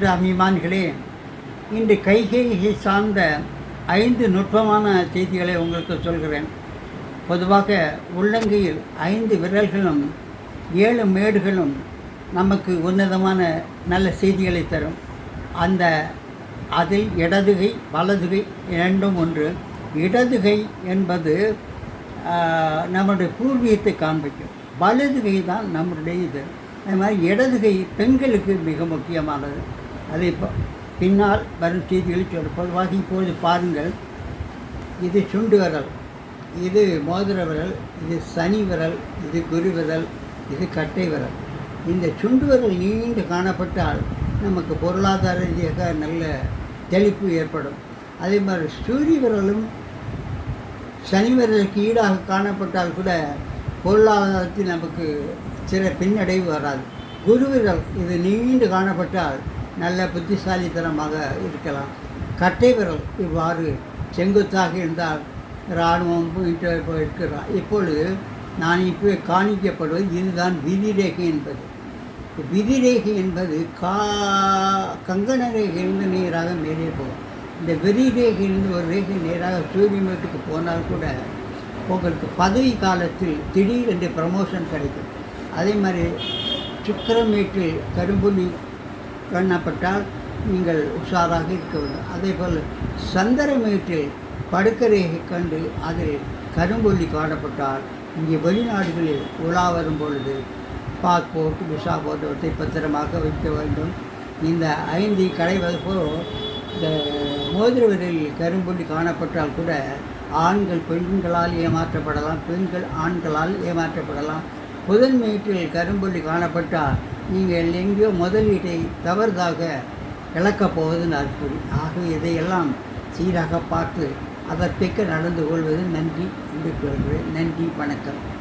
திரு அபிமான்களே இன்று கைகையை சார்ந்த ஐந்து நுட்பமான செய்திகளை உங்களுக்கு சொல்கிறேன். பொதுவாக உள்ளங்கையில் ஐந்து விரல்களும் ஏழு மேடுகளும் நமக்கு உன்னதமான நல்ல செய்திகளை தரும். அந்த அதில் இடதுகை வலதுகை இரண்டும் ஒன்று. இடதுகை என்பது நம்முடைய பூர்வீகத்தை காண்பிக்கும். வலதுகை தான் நம்முடைய இது. அது மாதிரி இடதுகை பெண்களுக்கு மிக முக்கியமானது. அதை பின்னால் வரும் செய்திகளை சொல்ல பொதுவாக இப்பொழுது பாருங்கள். இது சுண்டு விரல். இது மோதிர விரல். இது சனி விரல். இது குரு விரல். இது கட்டை விரல். இந்த சுண்டு விரல் நீண்டு காணப்பட்டால் நமக்கு பொருளாதார ரீதியாக நல்ல தெளிப்பு ஏற்படும். அதே மாதிரி சூரிய விரலும் சனி விரலுக்கு ஈடாக காணப்பட்டால் கூட பொருளாதாரத்தில் நமக்கு சில பின்னடைவு வராது. குரு விரல் இது நீண்டு காணப்பட்டால் நல்ல புத்திசாலித்தனமாக இருக்கலாம். கட்டை விரல் இவ்வாறு செங்குத்தாக இருந்தால் இராணுவம் போயிட்டு இருக்கிறார் இப்பொழுது நான் இப்போ காணிக்கப்படுவது இதுதான் விதிரேகை என்பது. விதிரேகை என்பது கா கங்கண ரேகையிலிருந்து நேராக மேலே போகும். இந்த வெறி ரேகையிலிருந்து ஒரு ரேகை நேராக சூரியமேட்டுக்கு போனால் கூட உங்களுக்கு பதவி காலத்தில் திடீரென்று ப்ரமோஷன் கிடைக்கும். அதே மாதிரி சுக்கிரமேட்டில் கரும்புலி காணப்பட்டால் நீங்கள் உஷாராக இருக்க வேண்டும். அதே போல் சந்திரமேட்டில் படுக்கரையை கண்டு அதில் கரும்பொல்லி காணப்பட்டால் இங்கே வெளிநாடுகளில் உலா வரும் பொழுது பாஸ்போர்ட் விசா போன்றவற்றை பத்திரமாக வைக்க வேண்டும். இந்த ஐந்து களைவது போல் இந்த மோதிரவரில் கரும்புள்ளி காணப்பட்டால் கூட ஆண்கள் பெண்களால் ஏமாற்றப்படலாம் பெண்கள் ஆண்களால் ஏமாற்றப்படலாம். புதன் மேட்டில் கரும்புள்ளி காணப்பட்டால் நீங்கள் எங்கேயோ முதலீட்டை தவறுதாக இழக்கப் போவதுன்னு அற்புரி ஆக இதையெல்லாம் சீராக பார்த்து அதற்கேற்க நடந்து கொள்வது நன்றி. என்று கூறுகிறேன் நன்றி. வணக்கம்.